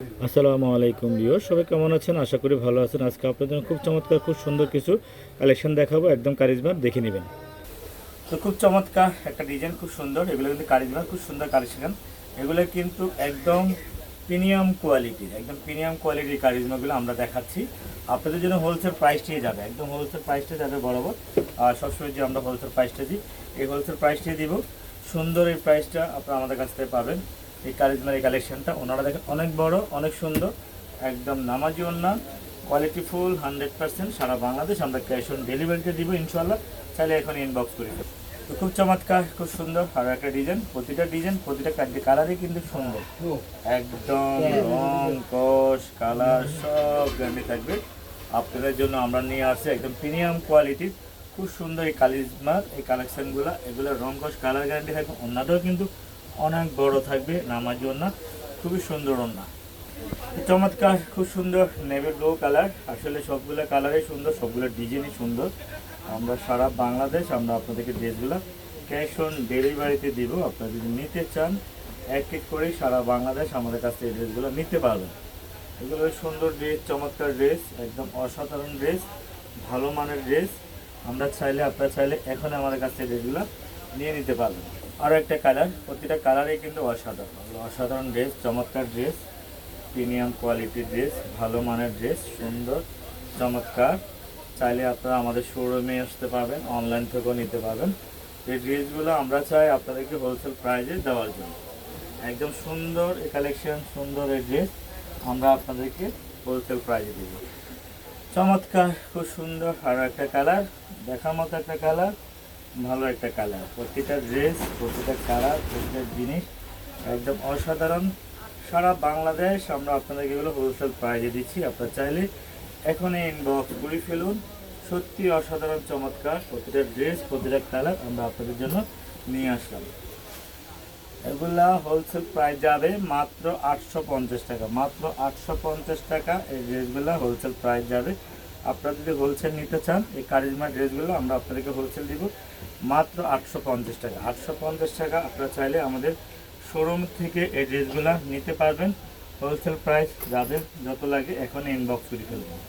আসসালামু আলাইকুম বিও সবাই কেমন আছেন? আশা করি ভালো আছেন। আজকে আপনাদের জন্য খুব চমৎকার, খুব সুন্দর কিছু কালেকশন দেখাবো। একদম কারিজমার দেখে নেবেন। তো খুব চমৎকার একটা ডিজাইন, খুব সুন্দর। এগুলো কিন্তু কারিজমার খুব সুন্দর কালেকশন। এগুলো কিন্তু একদম প্রিমিয়াম কোয়ালিটির একদম প্রিমিয়াম কোয়ালিটির কারিজমাগুলো আমরা দেখাচ্ছি। আপনাদের জন্য হোলসেল প্রাইসটিয়ে যাবে। একদম হোলসেল প্রাইসটা যাবে বরাবর। আর সবসময় যে আমরা হোলসেল প্রাইসটা দিই, এই হোলসেল প্রাইসটিয়ে দিব। সুন্দর এই প্রাইসটা আপনারা আমাদের কাছ থেকে পাবেন। এই কারিজমার এই কালেকশনটা ওনারা দেখেন অনেক বড় অনেক সুন্দর। একদম নামাজি ওন্না কোয়ালিটি ফুল হান্ড্রেড পার্সেন্ট সারা বাংলাদেশ আমরা ক্যাশ অন ডেলিভারিতে দিব ইনশাল্লাহ চাইলে এখন ইনবক্স করি তো খুব চমৎকার খুব সুন্দর আর একটা ডিজাইন প্রতিটা ডিজাইন প্রতিটা কালারই কিন্তু সুন্দর। একদম রং কস কালার সব গ্যারান্টি থাকবে। আপনাদের জন্য আমরা নিয়ে আসছি একদম প্রিমিয়াম কোয়ালিটির খুব সুন্দর এই কালিজমার এই কালেকশানগুলো এগুলো রং কস কালার গ্যারান্টি থাকবে। অন্যটাও কিন্তু অনেক বড় থাকবে, নামাজি ওন্না খুবই সুন্দর ওন্না চমৎকার, খুব সুন্দর নেভি ব্লু কালার। আসলে সবগুলো কালারই সুন্দর, সবগুলো ডিজাইনই সুন্দর। আমরা সারা বাংলাদেশ, আমরা আপনাদেরকে ড্রেসগুলো ক্যাশ অন ডেলিভারিতে দিব। আপনারা যদি নিতে চান, এক এক করেই সারা বাংলাদেশ আমাদের কাছ থেকে ড্রেসগুলো নিতে পারবেন। এগুলো সুন্দর ড্রেস, চমৎকার ড্রেস, একদম অসাধারণ ড্রেস, ভালো মানের ড্রেস। আমরা চাইলে, আপনারা চাইলে এখন আমাদের কাছ থেকে ড্রেসগুলো নিয়ে নিতে পারবেন। আরও একটা কালার প্রতিটা কালারই কিন্তু অসাধারণ। অসাধারণ ড্রেস চমৎকার ড্রেস প্রিমিয়াম কোয়ালিটির ড্রেস ভালো মানের ড্রেস সুন্দর, চমৎকার। চাইলে আপনারা আমাদের শোরুমে আসতে পারবেন অনলাইন থেকেও নিতে পারবেন। এই ড্রেসগুলো আমরা চাই আপনাদেরকে হোলসেল প্রাইজে দেওয়ার জন্য। একদম সুন্দর এই কালেকশন সুন্দর এই ড্রেস আমরা আপনাদেরকে হোলসেল প্রাইজে দেব। চমৎকার, খুব সুন্দর আরও একটা কালার দেখার মতো একটা কালার ভালো একটা কালার প্রতিটা ড্রেস প্রতিটা কালার প্রতিটা জিনিস একদম অসাধারণ। সারা বাংলাদেশ আমরা আপনাদেরকে এগুলো হোলসেল প্রাইজে দিচ্ছি। আপনারা চাইলে এখনই ইনবক্স করে ফেলুন। সত্যি অসাধারণ, চমৎকার। প্রতিটা ড্রেস প্রতিটা কালার আমরা আপনাদের জন্য নিয়ে আসলাম। এগুলা হোলসেল প্রাইস যাবে মাত্র আটশো পঞ্চাশ টাকা। মাত্র আটশো পঞ্চাশ টাকা এই ড্রেসগুলো হোলসেল প্রাইস যাবে। আপনারা যদি হোলসেল নিতে চান, এই কারিজমা ড্রেসগুলো আমরা আপনাদেরকে হোলসেল দিব। মাত্র আটশো পঞ্চাশ টাকা। আটশো পঞ্চাশ টাকা আপনারা চাইলে আমাদের শোরুম থেকে এই ড্রেসগুলো নিতে পারবেন। হোলসেল প্রাইস যাদের যত লাগে এখন ইনবক্স করে ফেলবেন।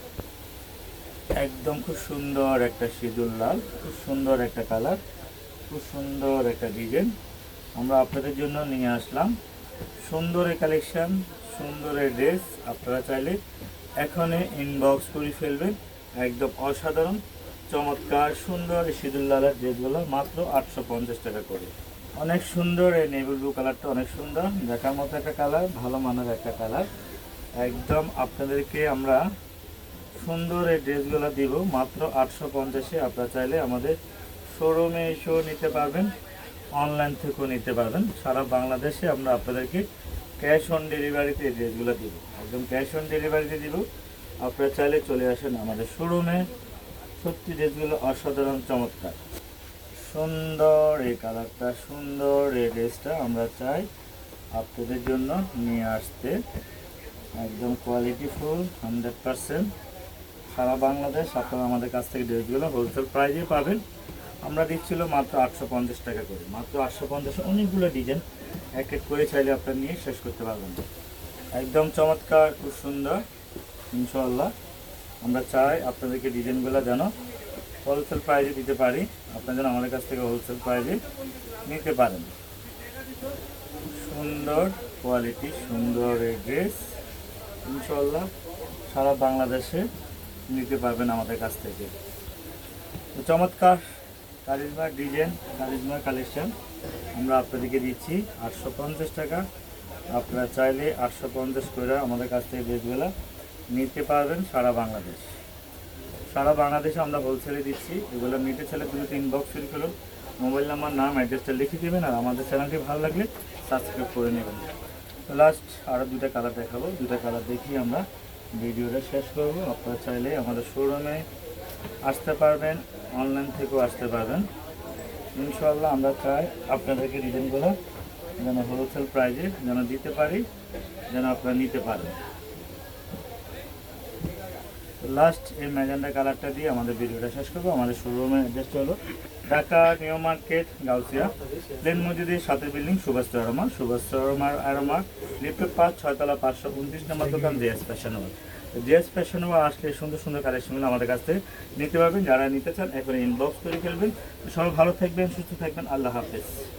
একদম খুব সুন্দর একটা সিঁদুর লাল, খুব সুন্দর একটা কালার, খুব সুন্দর একটা ডিজাইন। আমরা আপনাদের জন্য নিয়ে আসলাম। সুন্দর এই কালেকশন সুন্দর এই ড্রেস আপনারা চাইলে এখনই ইনবক্স করে ফেলবেন। একদম অসাধারণ। চমৎকার, সুন্দর এই সিঁদুর লালের ড্রেসগুলো মাত্র আটশো পঞ্চাশ টাকা করে। অনেক সুন্দর, এই নেভি ব্লু কালারটা অনেক সুন্দর। দেখার মতো একটা কালার ভালো মানের একটা কালার একদম আপনাদেরকে আমরা সুন্দর এই ড্রেসগুলো দিব, মাত্র আটশো পঞ্চাশে। আপনারা চাইলে আমাদের শোরুমে এসেও নিতে পারবেন অনলাইন থেকেও নিতে পারবেন। সারা বাংলাদেশে আমরা আপনাদেরকে ক্যাশ অন ডেলিভারিতে এই ড্রেসগুলো দিব। একদম ক্যাশ অন ডেলিভারিতে দিব। আপনারা চাইলে চলে আসেন আমাদের শোরুমে সত্যি ড্রেসগুলো অসাধারণ, চমৎকার। সুন্দর এই কালারটা, সুন্দর এই ড্রেসটা আমরা চাই আপনাদের জন্য নিয়ে আসতে। একদম কোয়ালিটি ফুল হান্ড্রেড পারসেন্ট সারা বাংলাদেশ আপনারা আমাদের কাছ থেকে ড্রেসগুলো হোলসেল প্রাইজে পাবেন। আমরা দিচ্ছিল মাত্র আটশো পঞ্চাশ টাকা করে। মাত্র আটশো পঞ্চাশ অনেকগুলো ডিজাইন এক এক করে চাইলে আপনারা নিয়ে শেষ করতে পারবেন। একদম চমৎকার, খুব সুন্দর ইনশাল্লাহ আমরা চাই আপনাদেরকে ডিজাইনগুলো যেন হোলসেল প্রাইজে দিতে পারি, আপনারা যেন আমাদের কাছ থেকে হোলসেল প্রাইজে নিতে পারেন। সুন্দর কোয়ালিটি সুন্দর এই ড্রেস ইনশাল্লাহ সারা বাংলাদেশে নিতে পারবেন আমাদের কাছ থেকে। তো চমৎকার কারিজমা ডিজাইন, কারিজমা কালেকশন আমরা আপনাদেরকে দিচ্ছি, আটশো পঞ্চাশ টাকা। আপনারা চাইলে আটশো পঞ্চাশ করে আমাদের কাছ থেকে ড্রেসগুলো নিতে পারবেন সারা বাংলাদেশ। সারা বাংলাদেশে আমরা হোলসেলে দিচ্ছি। এগুলো নিতে চাইলে দুটো ইনবক্স ফেলুন মোবাইল নাম্বার নাম অ্যাড্রেসটা লিখে দেবেন আর আমাদের চ্যানেলটি ভালো লাগলে সাবস্ক্রাইব করে নেবেন। লাস্ট আরও দুটা কালার দেখাবো। দুটা কালার দেখিয়ে আমরা। ভিডিওটা শেষ করব। আপনারা চাইলে আমাদের শোরুমে আসতে পারবেন অনলাইন থেকেও আসতে পারবেন। ইনশাল্লাহ আমরা চাই আপনাদেরকে ডিজাইনগুলো যেন হোলসেল প্রাইজে যেন দিতে পারি, যেন আপনারা নিতে পারেন। লাস্ট এই ম্যাজেন্ডা কালারটা দিয়ে আমাদের ভিডিওটা শেষ করব। আমাদের শোরুমের অ্যাড্রেসটা হলো ঢাকা, নিউ মার্কেট, গাউসিয়া। প্লেন মসজিদের সাথে বিল্ডিং সুভাষ আরমা। সুভাষ আরমার আরমা। লিফটের পাঁচ, ছয়তলা পাঁচশো উনত্রিশ নম্বর দোকান জিএস ফ্যাশন জিএস ফ্যাশন আসলে সুন্দর সুন্দর কালেকশনগুলো আমাদের কাছ থেকে নিতে পারবেন। যারা নিতে চান, এখন ইনবক্স করে ফেলবেন। সবাই ভালো থাকবেন, সুস্থ থাকবেন। আল্লাহ হাফেজ।